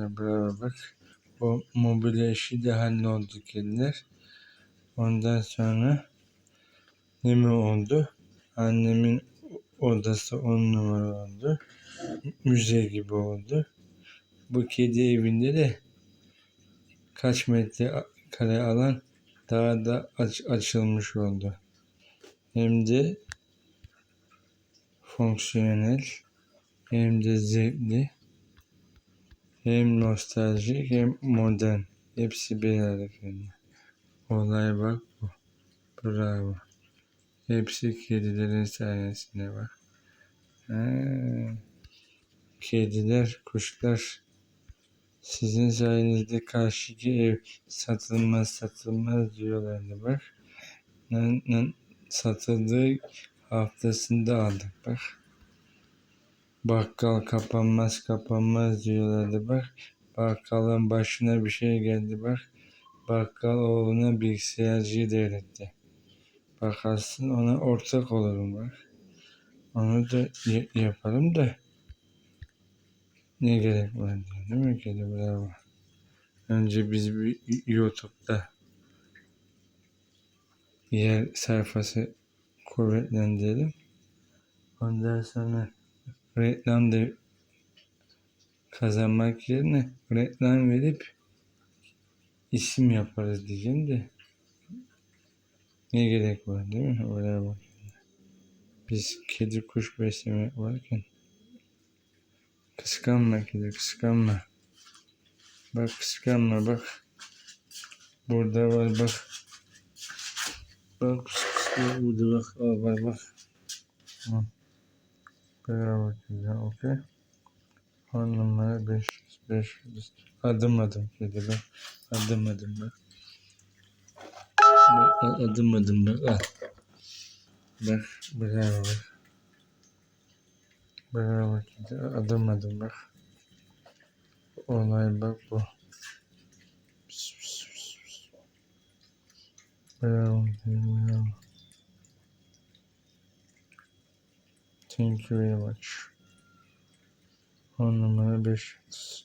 kedilerle beraber. Bu mobilya işi de halloldu kediler. Ondan sonra ne mi oldu? Annemin odası on numara oldu. Müze gibi oldu. Bu kedi evinde de kaç metre kare alan daha da aç, açılmış oldu. Hem de fonksiyonel hem de zevkli hem nostaljik hem modern. Hepsi bir arada. Olay bak bu. Bravo. Hepsi kedilerin sayesinde bak. Ha. Kediler, kuşlar sizin sayenizde karşıki ev satılmaz satılmaz diyorlardı bak. Satıldığı haftasında aldık bak. Bakkal kapanmaz kapanmaz diyorlardı bak. Bakkalın başına bir şey geldi bak. Bakkal oğluna bilgisayarcıyı devretti. Bakarsın ona ortak olurum bak. Onu da yaparım da ne gerek var diyor değil mi kedi bravo. Önce biz bir YouTube'da yer sayfası kuvvetlendirelim. Ondan sonra reklam da kazanmak yerine reklam verip isim yaparız diyeceğim de ne gerek var değil mi? Oraya bak. Biz kedi kuş beslemek varken kıskanma kedi kıskanma. Bak kıskanma bak. Burada var bak. Bak burada bak. Al var bak. Hı. Bravo kedi okey. On numara 500 500. Adım adım kedi bak. Adım adım bak. Bak adım adım bak. Al. Bak bravo bak. Bravo kedi. Adım adım bak. Olay bak bu. Bravo bravo. Thank you very much. On numara 5.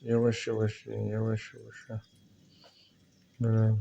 Yavaş yavaş yavaş yavaş. Bravo.